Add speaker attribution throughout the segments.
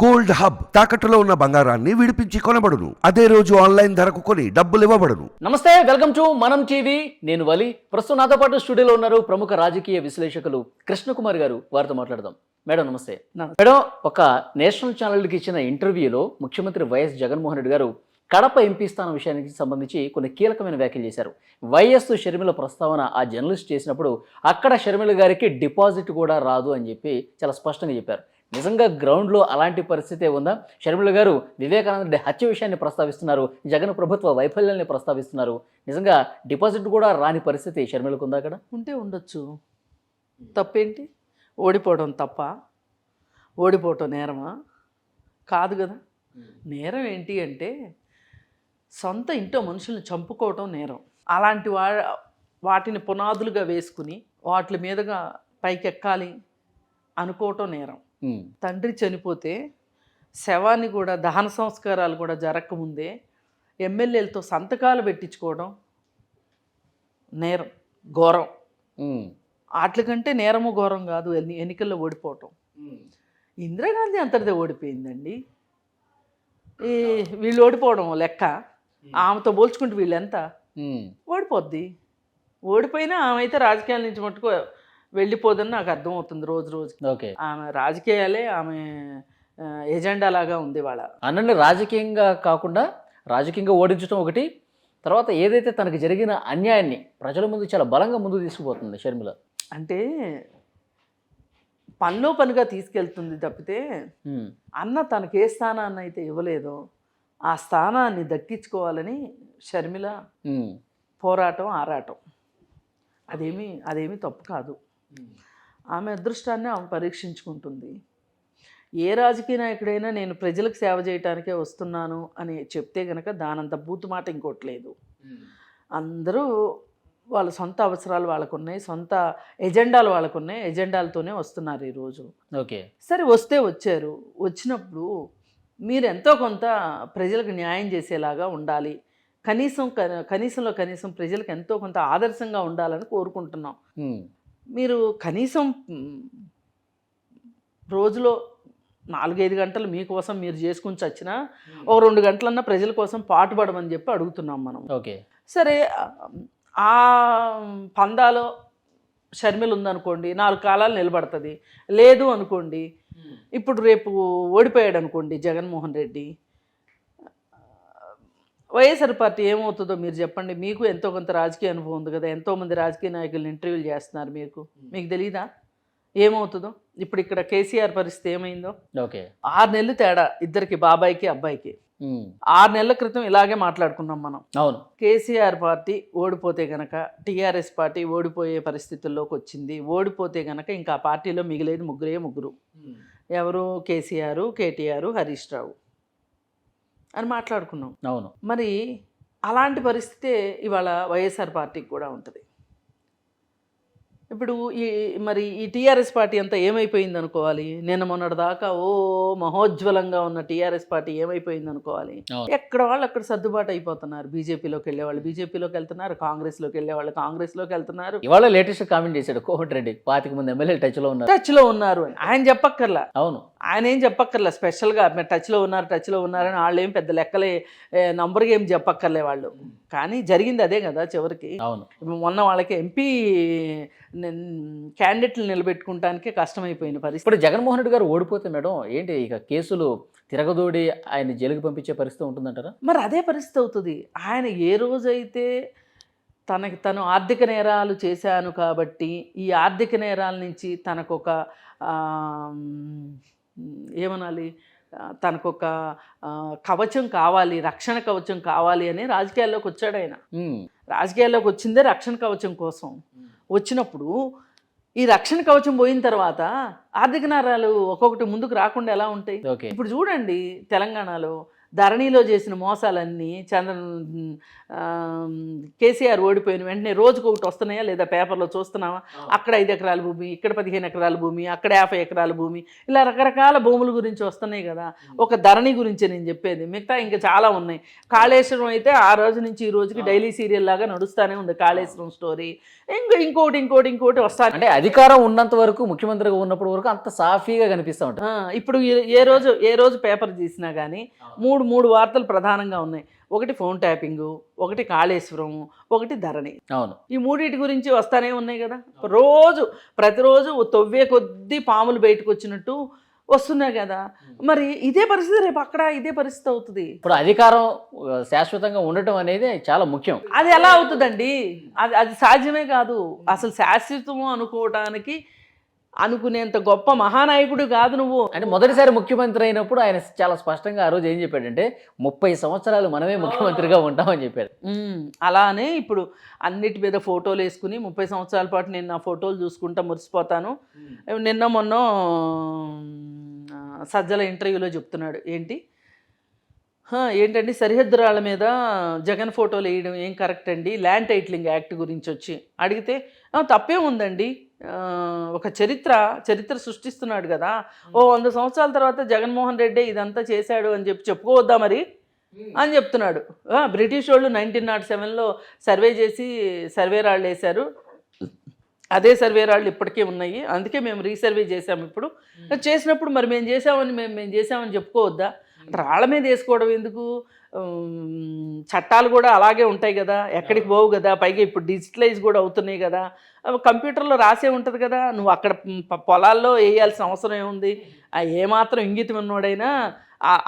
Speaker 1: Gold hub తాకట్టులో ఉన్న బంగారాన్ని విడిపించి కొనబడును. అదే రోజు ఆన్లైన్ ధరకు కొని డబ్బులు ఇవ్వబడును.
Speaker 2: నమస్తే వెల్కమ్ టు మనం టీవీ. నేను వలి. ప్రస్తుతం నాతో పాటు స్టూడియోలో ఉన్నారు ప్రముఖ రాజకీయ విశ్లేషకులు కృష్ణకుమార్ గారు. వారితో మాట్లాడదాం. మేడం నమస్తే. మేడం ఒక నేషనల్ ఛానల్కి ఇచ్చిన ఇంటర్వ్యూలో ముఖ్యమంత్రి వైఎస్ జగన్మోహన్ రెడ్డి గారు కడప ఎంపీ స్థానం విషయానికి సంబంధించి కొన్ని కీలకమైన వ్యాఖ్యలు చేశారు. వైఎస్ షర్మిల ప్రస్తావన ఆ జర్నలిస్ట్ చేసినప్పుడు అక్కడ షర్మిల గారికి డిపాజిట్ కూడా రాదు అని చెప్పి చాలా స్పష్టంగా చెప్పారు. నిజంగా గ్రౌండ్లో అలాంటి పరిస్థితే ఉందా? షర్మిల గారు వివేకానంద హత్య విషయాన్ని ప్రస్తావిస్తున్నారు జగన్ ప్రభుత్వ వైఫల్యాన్ని ప్రస్తావిస్తున్నారు. నిజంగా డిపాజిట్ కూడా రాని పరిస్థితి షర్మిలకు ఉందా అక్కడ?
Speaker 3: ఉంటే ఉండొచ్చు. తప్పేంటి? ఓడిపోవడం తప్ప? ఓడిపోవటం నేరమా? కాదు కదా. నేరం ఏంటి అంటే సొంత ఇంట్లో మనుషుల్ని చంపుకోవటం నేరం. అలాంటి వా వాటిని పునాదులుగా వేసుకుని వాటి మీదుగా పైకెక్కాలి అనుకోవటం నేరం. తండ్రి చనిపోతే శవాన్ని కూడా దహన సంస్కారాలు కూడా జరగకముందే ఎమ్మెల్యేలతో సంతకాలు పెట్టించుకోవడం నేరం ఘోరం. వాటికంటే నేరము ఘోరం కాదు ఎన్ని ఎన్నికల్లో ఓడిపోవటం. ఇందిరాగాంధీ అంతటిదే ఓడిపోయిందండి. ఈ వీళ్ళు ఓడిపోవడం లెక్క. ఆమెతో పోల్చుకుంటే వీళ్ళు ఎంత
Speaker 2: ఉమ్,
Speaker 3: ఓడిపోద్ది. ఓడిపోయినా ఆమె అయితే రాజకీయాల నుంచి మట్టుకు వెళ్ళిపోదని నాకు అర్థమవుతుంది రోజు రోజు
Speaker 2: ఓకే.
Speaker 3: ఆమె రాజకీయాలే ఆమె ఎజెండా లాగా ఉంది వాళ్ళ.
Speaker 2: అనండి రాజకీయంగా కాకుండా రాజకీయంగా ఓడించడం ఒకటి తర్వాత ఏదైతే తనకి జరిగిన అన్యాయాన్ని ప్రజల ముందు చాలా బలంగా ముందు తీసుకుపోతుంది షర్మిల.
Speaker 3: అంటే పనిలో పనిగా తీసుకెళ్తుంది తప్పితే అన్న తనకి ఏ స్థానాన్ని అయితే ఇవ్వలేదో ఆ స్థానాన్ని దక్కించుకోవాలని షర్మిల పోరాటం ఆరాటం. అదేమి అదేమి తప్పు కాదు. ఆమె అదృష్టాన్ని ఆమె పరీక్షించుకుంటుంది. ఏ రాజకీయ నాయకుడైనా నేను ప్రజలకు సేవ చేయటానికే వస్తున్నాను అని చెప్తే గనక దానంత బూతు మాట ఇంకోటి లేదు. అందరూ వాళ్ళ సొంత అవసరాలు వాళ్ళకు ఉన్నాయి సొంత ఎజెండాలు వాళ్ళకు ఉన్నాయి ఎజెండాలతోనే వస్తున్నారు ఈరోజు.
Speaker 2: ఓకే.
Speaker 3: సరే వస్తే వచ్చారు. వచ్చినప్పుడు మీరు ఎంతో కొంత ప్రజలకు న్యాయం చేసేలాగా ఉండాలి. కనీసం కనీసంలో కనీసం ప్రజలకు ఎంతో కొంత ఆదర్శంగా ఉండాలని కోరుకుంటున్నాం. మీరు కనీసం రోజులో నాలుగైదు గంటలు మీకోసం మీరు చేసుకుని చచ్చినా ఓ రెండు గంటలన్నా ప్రజల కోసం పాటుపడమని చెప్పి అడుగుతున్నాం మనం.
Speaker 2: ఓకే.
Speaker 3: సరే ఆ పందాలో షర్మిల ఉందనుకోండి నాలుగు కాలాలు నిలబడుతుంది. లేదు అనుకోండి ఇప్పుడు రేపు ఓడిపోయాడు అనుకోండి జగన్మోహన్ రెడ్డి వైఎస్ఆర్ పార్టీ ఏమవుతుందో మీరు చెప్పండి. మీకు ఎంతో కొంత రాజకీయ అనుభవం ఉంది కదా. ఎంతోమంది రాజకీయ నాయకులను ఇంటర్వ్యూలు చేస్తున్నారు మీకు. మీకు తెలీదా? ఏమవుతుందో? ఇప్పుడు ఇక్కడ కేసీఆర్ పరిస్థితి ఏమైందో?
Speaker 2: ఓకే.
Speaker 3: ఆరు నెలలు తేడా ఇద్దరికి బాబాయికి అబ్బాయికి.
Speaker 2: ఉమ్,
Speaker 3: ఆరు నెలల క్రితం ఇలాగే మాట్లాడుకున్నాం మనం.
Speaker 2: అవును.
Speaker 3: కేసీఆర్ పార్టీ ఓడిపోతే గనక టీఆర్ఎస్ పార్టీ ఓడిపోయే పరిస్థితుల్లోకి వచ్చింది. ఓడిపోతే గనక ఇంకా ఆ పార్టీలో మిగిలేది ముగ్గురే ముగ్గురు. ఎవరు? కేసీఆర్ కేటీఆర్ హరీష్ రావు. అని మాట్లాడుకున్నాం.
Speaker 2: అవును.
Speaker 3: మరి అలాంటి పరిస్థితే ఇవాళ వైఎస్ఆర్ పార్టీకి కూడా ఉంటుంది. ఇప్పుడు ఈ మరి ఈ టీఆర్ఎస్ పార్టీ అంతా ఏమైపోయింది అనుకోవాలి? నిన్న మొన్నటి దాకా ఓ మహోజ్వలంగా ఉన్న టీఆర్ఎస్ పార్టీ ఏమైపోయింది అనుకోవాలి. ఎక్కడ వాళ్ళు అక్కడ సర్దుబాటు అయిపోతున్నారు? బీజేపీలోకి వెళ్ళే వాళ్ళు బీజేపీలోకి వెళ్తున్నారు కాంగ్రెస్లోకి వెళ్ళే వాళ్ళు కాంగ్రెస్లోకి వెళ్తున్నారు.
Speaker 2: ఇవాళ లేటెస్ట్ కామెంట్ చేశాడు కోమటి రెడ్డి పాతిక మంది ఎమ్మెల్యే టచ్లో ఉన్నారు.
Speaker 3: టచ్లో ఉన్నారు అని. ఆయన చెప్పక్కర్లా.
Speaker 2: అవును.
Speaker 3: ఆయన ఏం చెప్పక్కర్లే? స్పెషల్గా మీరు టచ్లో ఉన్నారు టచ్లో ఉన్నారని వాళ్ళు ఏం పెద్ద లెక్కలే నంబర్గా ఏం చెప్పక్కర్లే వాళ్ళు. కానీ జరిగింది అదే కదా చివరికి.
Speaker 2: అవును.
Speaker 3: మొన్న వాళ్ళకి ఎంపీ క్యాండిడేట్లు నిలబెట్టుకుంటానికే కష్టమైపోయిన పరిస్థితి.
Speaker 2: ఇప్పుడు జగన్మోహన్ రెడ్డి గారు ఓడిపోతే మేడం ఏంటి ఇక కేసులు తిరగదోడి ఆయన జైలుకి పంపించే పరిస్థితి ఉంటుందంటారా?
Speaker 3: మరి అదే పరిస్థితి అవుతుంది. ఆయన ఏ రోజైతే తనకి తను ఆర్థిక నేరాలు చేశాను కాబట్టి ఈ ఆర్థిక నేరాల నుంచి తనకొక ఏమనాలి? ఆ, తనకొక ఆ, కవచం కావాలి రక్షణ కవచం కావాలి అని రాజకీయాల్లోకి వచ్చాడు ఆయన. రాజకీయాల్లోకి వచ్చిందే రక్షణ కవచం కోసం. వచ్చినప్పుడు ఈ రక్షణ కవచం పోయిన తర్వాత ఆర్థిక నేరాలు ఒక్కొక్కటి ముందుకు రాకుండా ఎలా ఉంటాయి? ఇప్పుడు చూడండి తెలంగాణలో ధరణిలో చేసిన మోసాలన్నీ చంద్ర కేసీఆర్ ఓడిపోయిన వెంటనే రోజుకు ఒకటి వస్తున్నాయా లేదా పేపర్లో చూస్తున్నావా? అక్కడ ఐదు ఎకరాల భూమి ఇక్కడ పదిహేను ఎకరాల భూమి అక్కడ యాభై ఎకరాల భూమి ఇలా రకరకాల భూముల గురించి వస్తున్నాయి కదా. ఒక ధరణి గురించి నేను చెప్పేది. మిగతా ఇంకా చాలా ఉన్నాయి. కాళేశ్వరం అయితే ఆ రోజు నుంచి ఈ రోజుకి డైలీ సీరియల్ లాగా నడుస్తూనే ఉంది కాళేశ్వరం స్టోరీ. ఇంకా ఇంకోటి ఇంకోటి ఇంకోటి వస్తాను
Speaker 2: అంటే అధికారం ఉన్నంత వరకు ముఖ్యమంత్రిగా ఉన్నప్పటి వరకు అంత సాఫీగా కనిపిస్తూ ఉంటుంది.
Speaker 3: ఆ, ఇప్పుడు ఏ రోజు ఏ రోజు పేపర్ తీసినా కానీ మూడు మూడు వార్తలు ప్రధానంగా ఉన్నాయి. ఒకటి ఫోన్ ట్యాపింగ్ ఒకటి కాళేశ్వరం ఒకటి ధరణి.
Speaker 2: అవును.
Speaker 3: ఈ మూడింటి గురించి వస్తానే ఉన్నాయి కదా. రోజు ప్రతిరోజు తవ్వే కొద్దీ పాములు బయటకు వచ్చినట్టు వస్తున్నాయి కదా. మరి ఇదే పరిస్థితి రేపు అక్కడ ఇదే పరిస్థితి అవుతుంది.
Speaker 2: ఇప్పుడు అధికారం శాశ్వతంగా ఉండటం అనేది చాలా ముఖ్యం.
Speaker 3: అది ఎలా అవుతుందండి? అది అది సాధ్యమే కాదు. అసలు శాశ్వతము అనుకోవటానికి అనుకునేంత గొప్ప మహానాయకుడు కాదు నువ్వు.
Speaker 2: అంటే మొదటిసారి ముఖ్యమంత్రి అయినప్పుడు ఆయన చాలా స్పష్టంగా ఆ రోజు ఏం చెప్పాడంటే ముప్పై సంవత్సరాలు మనమే ముఖ్యమంత్రిగా ఉంటామని చెప్పాడు.
Speaker 3: అలానే ఇప్పుడు అన్నిటి మీద ఫోటోలు వేసుకుని ముప్పై సంవత్సరాల పాటు నేను నా ఫోటోలు చూసుకుంటా మురిసిపోతాను. నిన్న మొన్న సజ్జల ఇంటర్వ్యూలో చెప్తున్నాడు. ఏంటి? "హా, ఏంటండి? సరిహద్దు రాళ్ళ మీద జగన్ ఫోటోలు వేయడం ఏం కరెక్ట్ అండి? ల్యాండ్ టైటిలింగ్ యాక్ట్ గురించి వచ్చి అడిగితే "ఆ, తప్పే ఉందండి. ఒక చరిత్ర చరిత్ర సృష్టిస్తున్నాడు కదా. ఓ వంద సంవత్సరాల తర్వాత జగన్మోహన్ రెడ్డి ఇదంతా చేశాడు అని చెప్పి చెప్పుకోవద్దా మరి? అని చెప్తున్నాడు. బ్రిటిష్ వాళ్ళు నైన్టీన్ నాట్ సెవెన్లో సర్వే చేసి సర్వే రాళ్ళు వేశారు. అదే సర్వే రాళ్ళు ఇప్పటికే ఉన్నాయి. అందుకే మేము రీసర్వే చేసాము ఇప్పుడు. చేసినప్పుడు మరి మేము చేసామని మేము మేము చేసామని చెప్పుకోవద్దా? రాళ్ళ మీద వేసుకోవడం ఎందుకు? చట్టాలు కూడా అలాగే ఉంటాయి కదా. ఎక్కడికి పోవు కదా. పైగా ఇప్పుడు డిజిటలైజ్ కూడా అవుతున్నాయి కదా. కంప్యూటర్లో రాసే ఉంటుంది కదా. నువ్వు అక్కడ పొలాల్లో వేయాల్సిన అవసరం ఏముంది? ఆ ఏమాత్రం ఇంగితం ఉన్నోడైనా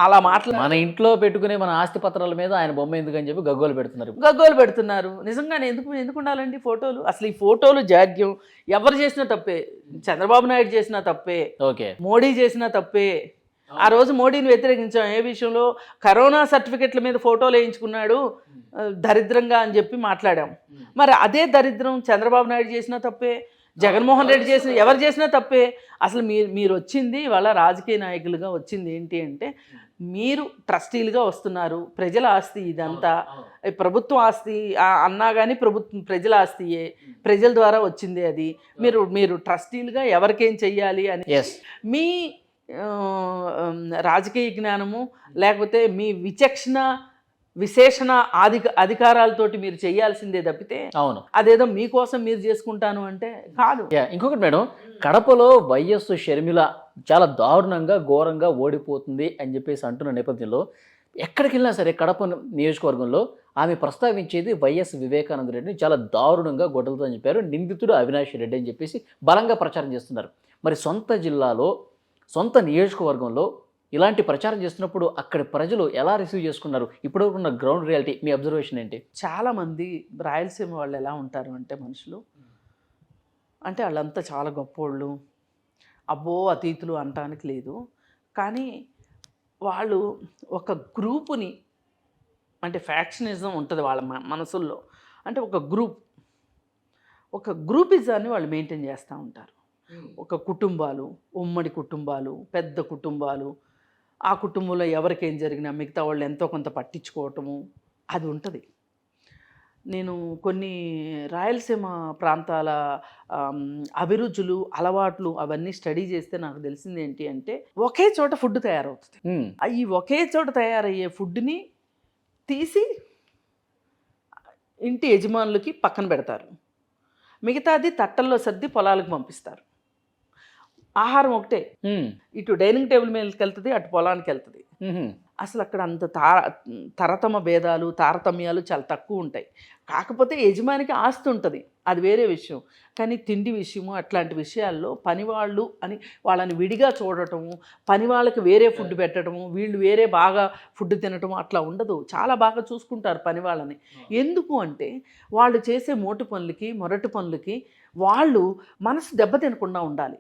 Speaker 3: అలా మాట్లా
Speaker 2: మన ఇంట్లో పెట్టుకునే మన ఆస్తి పత్రాల మీద ఆయన బొమ్మ ఎందుకని చెప్పి గగ్గోలు పెడుతున్నారు
Speaker 3: గగ్గోలు పెడుతున్నారు. నిజంగానే ఎందుకు ఎందుకు ఉండాలండి ఫోటోలు? అసలు ఈ ఫోటోలు జాడ్యం ఎవరు చేసినా తప్పే. చంద్రబాబు నాయుడు చేసినా తప్పే.
Speaker 2: ఓకే.
Speaker 3: మోడీ చేసినా తప్పే. ఆ రోజు మోడీని వ్యతిరేకించాం. ఏ విషయంలో? కరోనా సర్టిఫికెట్ల మీద ఫోటోలు వేయించుకున్నాడు దరిద్రంగా అని చెప్పి మాట్లాడాం. మరి అదే దరిద్రం చంద్రబాబు నాయుడు చేసినా తప్పే జగన్మోహన్ రెడ్డి చేసిన ఎవరు చేసినా తప్పే. అసలు మీరు మీరు వచ్చింది వాళ్ళ రాజకీయ నాయకులుగా వచ్చింది ఏంటి అంటే మీరు ట్రస్టీలుగా వస్తున్నారు. ప్రజల ఆస్తి ఇదంతా. ప్రభుత్వ ఆస్తి అన్నా కానీ ప్రభుత్వం ప్రజల ఆస్తియే. ప్రజల ద్వారా వచ్చింది అది. మీరు మీరు ట్రస్టీలుగా ఎవరికేం చెయ్యాలి అని మీ రాజకీయ జ్ఞానము లేకపోతే మీ విచక్షణ విశేషణ అధిక అధికారాలతోటి మీరు చేయాల్సిందే తప్పితే
Speaker 2: అవును.
Speaker 3: అదేదో మీకోసం మీరు చేసుకుంటాను అంటే కాదు.
Speaker 2: ఇంకొకటి మేడం కడపలో వైఎస్ షర్మిల చాలా దారుణంగా ఘోరంగా ఓడిపోతుంది అని చెప్పేసి అంటున్న నేపథ్యంలో ఎక్కడికి వెళ్ళినా సరే కడప నియోజకవర్గంలో ఆమె ప్రస్తావించేది వైఎస్ వివేకానంద రెడ్డిని చాలా దారుణంగా గొడవలతో అని చెప్పారు. నిందితుడు అవినాష్ రెడ్డి అని చెప్పేసి బలంగా ప్రచారం చేస్తున్నారు. మరి సొంత జిల్లాలో సొంత నియోజకవర్గంలో ఇలాంటి ప్రచారం చేస్తున్నప్పుడు అక్కడి ప్రజలు ఎలా రిసీవ్ చేసుకున్నారు? ఇప్పుడు ఉన్న గ్రౌండ్ రియాలిటీ మీ అబ్జర్వేషన్ ఏంటి?
Speaker 3: చాలామంది రాయలసీమ వాళ్ళు ఎలా ఉంటారు అంటే మనుషులు అంటే వాళ్ళంతా చాలా గొప్పోళ్ళు అబ్బో అతీతులు అనటానికి లేదు. కానీ వాళ్ళు ఒక గ్రూపుని అంటే ఫ్యాక్షనిజం ఉంటుంది వాళ్ళ మనసుల్లో. అంటే ఒక గ్రూప్ ఒక గ్రూపిజాన్ని వాళ్ళు మెయింటైన్ చేస్తూ ఉంటారు. ఒక కుటుంబాలు ఉమ్మడి కుటుంబాలు పెద్ద కుటుంబాలు ఆ కుటుంబంలో ఎవరికేం జరిగినా మిగతా వాళ్ళు ఎంతో కొంత పట్టించుకోవటము అది ఉంటుంది. నేను కొన్ని రాయలసీమ ప్రాంతాల అభిరుచులు అలవాట్లు అవన్నీ స్టడీ చేస్తే నాకు తెలిసింది ఏంటి అంటే ఒకే చోట ఫుడ్ తయారవుతుంది. ఈ ఒకే చోట తయారయ్యే ఫుడ్ని తీసి ఇంటి యజమానులకి పక్కన పెడతారు. మిగతాది తట్టల్లో సర్ది పొలాలకు పంపిస్తారు. ఆహారం ఒకటే. ఇటు డైనింగ్ టేబుల్ మీదకి వెళ్తుంది అటు పొలానికి వెళ్తుంది. అసలు అక్కడ అంత తార తరతమ భేదాలు తారతమ్యాలు చాలా తక్కువ ఉంటాయి. కాకపోతే యజమానికి ఆస్తి ఉంటుంది. అది వేరే విషయం. కానీ తిండి విషయము అట్లాంటి విషయాల్లో పనివాళ్ళు అని వాళ్ళని విడిగా చూడటము పని వాళ్ళకి వేరే ఫుడ్ పెట్టడము వీళ్ళు వేరే బాగా ఫుడ్ తినటము అట్లా ఉండదు. చాలా బాగా చూసుకుంటారు పని వాళ్ళని. ఎందుకు అంటే వాళ్ళు చేసే మోటు పనులకి మొరటి పనులకి వాళ్ళు మనసు దెబ్బతినకుండా ఉండాలి.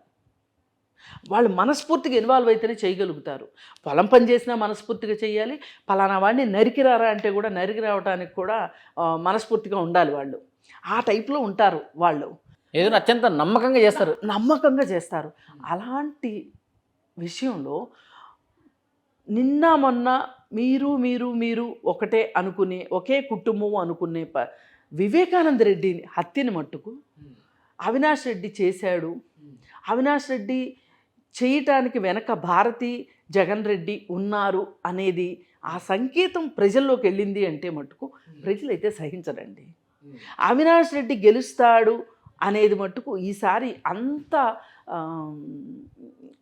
Speaker 3: వాళ్ళు మనస్ఫూర్తిగా ఇన్వాల్వ్ అయితేనే చేయగలుగుతారు. పొలం పని చేసినా మనస్ఫూర్తిగా చేయాలి. పలానా వాడిని నరికిరారా అంటే కూడా నరికి రావడానికి కూడా మనస్ఫూర్తిగా ఉండాలి వాళ్ళు. ఆ టైప్లో ఉంటారు వాళ్ళు.
Speaker 2: ఏదైనా అత్యంత నమ్మకంగా చేస్తారు.
Speaker 3: నమ్మకంగా చేస్తారు. అలాంటి విషయంలో నిన్న మొన్న మీరు మీరు మీరు ఒకటే అనుకునే ఒకే కుటుంబం అనుకునే ప వివేకానంద రెడ్డిని హత్యని మట్టుకు అవినాష్ రెడ్డి చేశాడు. అవినాష్ రెడ్డి చేయటానికి వెనక భారతి జగన్ రెడ్డి ఉన్నారు అనేది ఆ సంకేతం ప్రజల్లోకి వెళ్ళింది అంటే మట్టుకు ప్రజలైతే సహించరండి. అవినాష్ రెడ్డి గెలుస్తాడు అనేది మట్టుకు ఈసారి అంత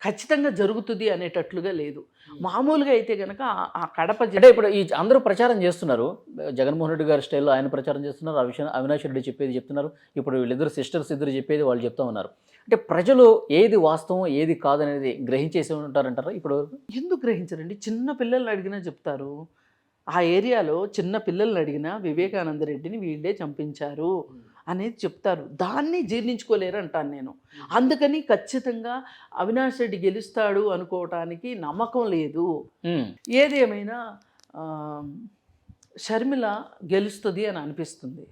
Speaker 3: ఖచ్చితంగా జరుగుతుంది అనేటట్లుగా లేదు. మామూలుగా అయితే కనుక ఆ- కడప
Speaker 2: అంటే
Speaker 3: జిల్లా
Speaker 2: ఇప్పుడు ఈ అందరూ ప్రచారం చేస్తున్నారు. జగన్మోహన్ రెడ్డి గారి స్టైల్లో ఆయన ప్రచారం చేస్తున్నారు. అవిష అవినాష్ రెడ్డి చెప్పేది చెప్తున్నారు. ఇప్పుడు వీళ్ళిద్దరు సిస్టర్స్ ఇద్దరు చెప్పేది వాళ్ళు చెప్తా ఉన్నారు. అంటే ప్రజలు ఏది వాస్తవం ఏది కాదనేది గ్రహించేసి ఉంటారంటారా? ఇప్పుడు
Speaker 3: ఎందుకు గ్రహించరండి? చిన్న పిల్లల్ని అడిగినా చెప్తారు. ఆ ఏరియాలో చిన్న పిల్లల్ని అడిగినా వివేకానంద రెడ్డిని వీళ్ళే చంపించారు. అనేది చెప్తారు. దాన్ని జీర్ణించుకోలేరు అంటాను నేను అందుకని ఖచ్చితంగా అవినాష్ రెడ్డి గెలుస్తాడు అనుకోవటానికి నమ్మకం లేదు.
Speaker 2: ఉమ్,
Speaker 3: ఏది ఏమైనా ఆ, షర్మిల గెలుస్తుంది అని అనిపిస్తుంది.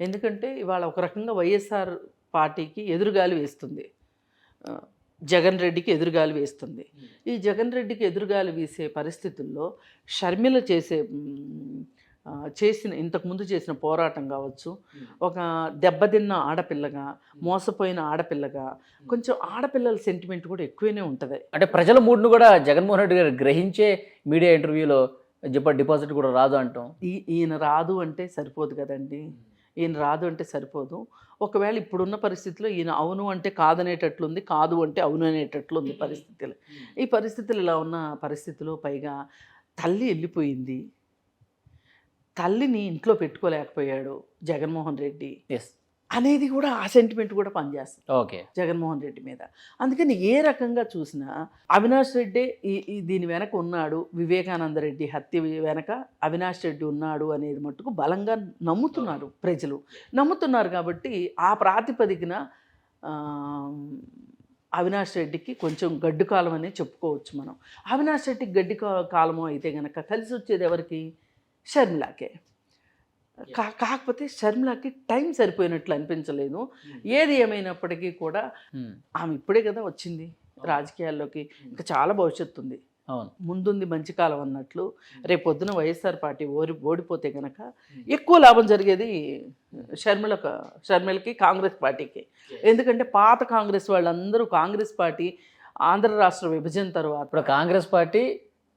Speaker 3: ఎందుకంటే ఇవాళ ఒక రకంగా వైఎస్ఆర్ పార్టీకి ఎదురుగాలి వేస్తుంది. జగన్ రెడ్డికి ఎదురుగాలి వేస్తుంది. ఈ జగన్ రెడ్డికి ఎదురుగాలి వీసే పరిస్థితుల్లో షర్మిల చేసే చేసిన ఇంతకుముందు చేసిన పోరాటం కావచ్చు. ఒక దెబ్బతిన్న ఆడపిల్లగా మోసపోయిన ఆడపిల్లగా కొంచెం ఆడపిల్లల సెంటిమెంట్ కూడా ఎక్కువనే ఉంటుంది.
Speaker 2: అంటే ప్రజల మూడ్ను కూడా జగన్మోహన్ రెడ్డి గారు గ్రహించే మీడియా ఇంటర్వ్యూలో చెప్ప డిపాజిట్ కూడా రాదు అంటాం.
Speaker 3: ఈ ఈయన రాదు అంటే సరిపోదు కదండి. ఈయన రాదు అంటే సరిపోదు. ఒకవేళ ఇప్పుడున్న పరిస్థితిలో ఈయన అవును అంటే కాదనేటట్లుంది కాదు అంటే అవును అనేటట్లు ఉంది పరిస్థితులు. ఈ పరిస్థితులు ఇలా ఉన్న పరిస్థితిలో పైగా తల్లి వెళ్ళిపోయింది. తల్లిని ఇంట్లో పెట్టుకోలేకపోయాడు జగన్మోహన్ రెడ్డి
Speaker 2: ఎస్
Speaker 3: అనేది కూడా ఆ సెంటిమెంట్ కూడా పనిచేస్తుంది.
Speaker 2: ఓకే
Speaker 3: జగన్మోహన్ రెడ్డి మీద. అందుకని ఏ రకంగా చూసినా అవినాష్ రెడ్డి ఈ దీని వెనక ఉన్నాడు వివేకానంద రెడ్డి హత్య వెనక అవినాష్ రెడ్డి ఉన్నాడు అనేది మట్టుకు బలంగా నమ్ముతున్నారు ప్రజలు. నమ్ముతున్నారు కాబట్టి ఆ ప్రాతిపదికన అవినాష్ రెడ్డికి కొంచెం గడ్డు కాలం అనే చెప్పుకోవచ్చు మనం. అవినాష్ రెడ్డికి గడ్డి కా- కాలము అయితే గనక కలిసి వచ్చేది ఎవరికి? షర్మిలాకే. కా కాకపోతే షర్మిలాకి టైం సరిపోయినట్లు అనిపించలేదు. ఏది ఏమైనప్పటికీ కూడా
Speaker 2: ఉమ్,
Speaker 3: ఆమె ఇప్పుడే కదా వచ్చింది రాజకీయాల్లోకి. ఇంకా చాలా భవిష్యత్తు ఉంది.
Speaker 2: అవును.
Speaker 3: ముందుంది మంచి కాలం అన్నట్లు. రేపు పొద్దున వైఎస్ఆర్ పార్టీ ఓడి ఓడిపోతే కనుక ఎక్కువ లాభం జరిగేది షర్మిలకు షర్మిలకి కాంగ్రెస్ పార్టీకి. ఎందుకంటే పాత కాంగ్రెస్ వాళ్ళందరూ కాంగ్రెస్ పార్టీ ఆంధ్ర రాష్ట్ర విభజన తర్వాత
Speaker 2: ఇప్పుడు కాంగ్రెస్ పార్టీ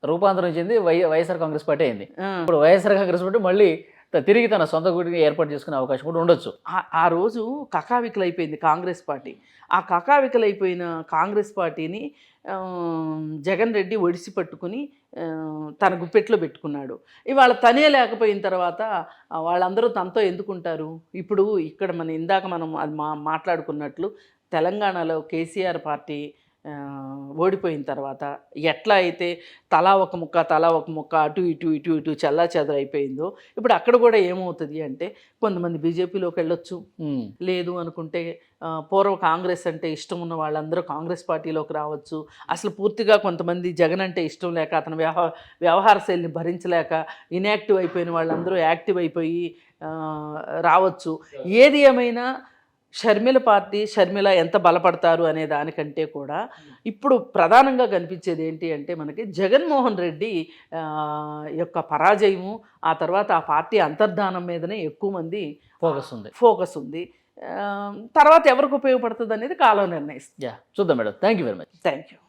Speaker 2: రూపాంతరం చెంది వై వైఎస్ఆర్ కాంగ్రెస్ పార్టీ అయింది. ఇప్పుడు వైఎస్ఆర్ కాంగ్రెస్ పార్టీ మళ్ళీ తిరిగి తన సొంత గుడిని ఏర్పాటు చేసుకునే అవకాశం కూడా ఉండొచ్చు.
Speaker 3: ఆ- రోజు కకావికలైపోయింది కాంగ్రెస్ పార్టీ. ఆ కకావికలైపోయిన కాంగ్రెస్ పార్టీని జగన్ రెడ్డి ఒడిసి పట్టుకుని తన గుప్పెట్లో పెట్టుకున్నాడు. ఇవాళ తనే లేకపోయిన తర్వాత వాళ్ళందరూ తనతో ఎందుకుంటారు? ఇప్పుడు ఇక్కడ మన ఇందాక మనం అది మా మాట్లాడుకున్నట్లు తెలంగాణలో కేసీఆర్ పార్టీ ఓడిపోయిన తర్వాత ఎట్లా అయితే తలా ఒక ముక్క తలా ఒక ముక్క అటు ఇటు ఇటు ఇటు చల్లా అయిపోయిందో ఇప్పుడు అక్కడ కూడా ఏమవుతుంది అంటే కొంతమంది బీజేపీలోకి వెళ్ళొచ్చు. లేదు అనుకుంటే పూర్వ కాంగ్రెస్ అంటే ఇష్టం ఉన్న వాళ్ళందరూ కాంగ్రెస్ పార్టీలోకి రావచ్చు. అసలు పూర్తిగా కొంతమంది జగన్ అంటే ఇష్టం లేక అతని వ్యవహార వ్యవహార శైలిని భరించలేక ఇన్యాక్టివ్ అయిపోయిన వాళ్ళందరూ యాక్టివ్ అయిపోయి రావచ్చు. ఏది ఏమైనా షర్మిల పార్టీ షర్మిల ఎంత బలపడతారు అనే దానికంటే కూడా ఇప్పుడు ప్రధానంగా కనిపించేది ఏంటి అంటే మనకి జగన్మోహన్ రెడ్డి యొక్క పరాజయము ఆ తర్వాత ఆ పార్టీ అంతర్ధానం మీదనే ఎక్కువ మంది
Speaker 2: ఫోకస్ ఉంది.
Speaker 3: ఫోకస్ ఉంది. తర్వాత ఎవరికి ఉపయోగపడుతుంది అనేది కాలం నిర్ణయిస్తుంది.
Speaker 2: చూద్దాం madam. Thank you very much
Speaker 3: thank you